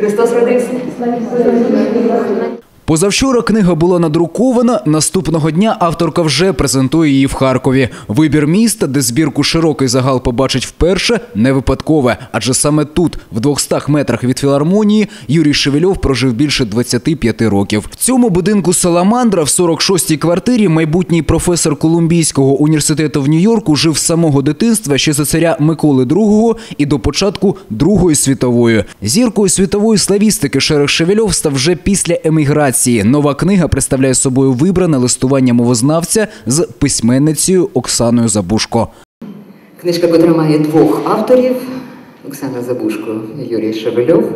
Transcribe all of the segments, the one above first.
Христос родився. Позавчора книга була надрукована. Наступного дня авторка вже презентує її в Харкові. Вибір міста, де збірку широкий загал побачить вперше, не випадкове. Адже саме тут, в 200 метрах від філармонії, Юрій Шевельов прожив більше 25 років. В цьому будинку Саламандра в 46-й квартирі майбутній професор Колумбійського університету в Нью-Йорку жив з самого дитинства ще за царя Миколи II і до початку Другої світової. Зіркою світової славістики Шерех Шевельов став вже після еміграції. Нова книга представляє собою вибране листування мовознавця з письменницею Оксаною Забушко. Книжка, котра має двох авторів: Оксана Забушко і Юрій Шевельов.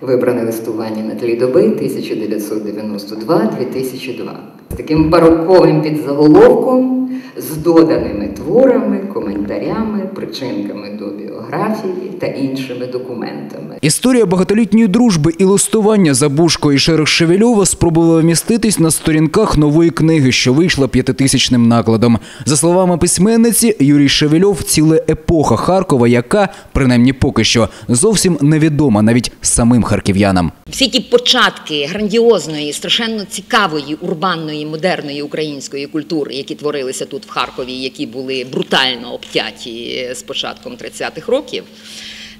Вибране листування на тлі доби 1992-2002. З таким бароковим підзаголовком, з доданими творами, коментарями, причинками до біографії та іншими документами. Історія багатолітньої дружби і листування Забушко і Шерех Шевельова спробувала вміститись на сторінках нової книги, що вийшла п'ятитисячним накладом. За словами письменниці, Юрій Шевельов ціле епоха Харкова, яка, принаймні поки що, зовсім невідома навіть самим харків'янам. Всі ті початки грандіозної, страшенно цікавої урбанної модерної української культури, які творилися тут в Харкові, які були брутально обтяті з початком 30-х років.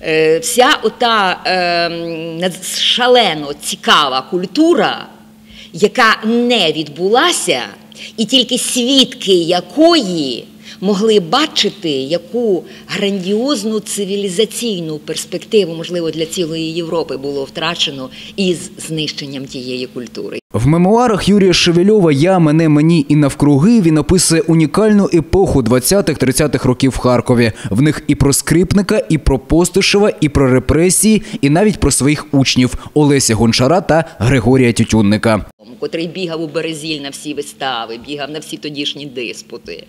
Е, Вся ота е, шалено цікава культура, яка не відбулася, і тільки свідки якої могли бачити, яку грандіозну цивілізаційну перспективу, можливо, для цілої Європи було втрачено із знищенням тієї культури. В мемуарах Юрія Шевельова Я, мене, мені і навкруги він описує унікальну епоху 20-30-х років в Харкові. В них і про скрипника, і про Постишева, і про репресії, і навіть про своїх учнів Олеся Гончара та Григорія Тютюнника. Котрий бігав у Березіль на всі вистави, бігав на всі тодішні диспути.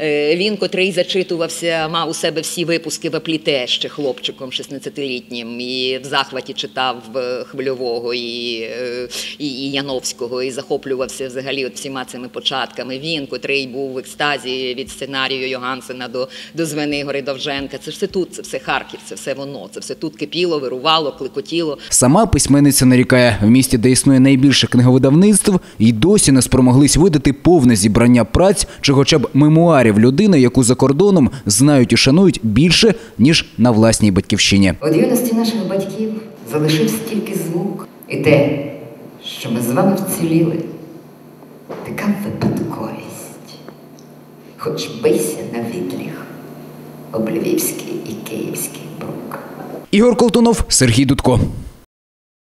Е, Він, котрий зачитувався, мав у себе всі випуски в апліте ще хлопчиком 16-літнім, і в захваті читав е, Хвильового і, е, і, і Яновського, і захоплювався взагалі от всіма цими початками. Він, котрий був в екстазі від сценарію Йогансена до, до Звенигори Довженка. Це все тут, це все Харків, це все воно, це все тут кипіло, вирувало, клекотіло. Сама письменниця нарікає, в місті, де існує найбільше книговидавництв, і досі не спромоглись видати повне зібрання праць чи хоча б мемуарів людини, яку за кордоном знають і шанують більше, ніж на власній батьківщині. От юності наших батьків залишився тільки звук і те, що ми з вами вціліли. Така випадковість. Хоч бийся на відліг об Львівський і Київський брук. Ігор Колтунов, Сергій Дудко.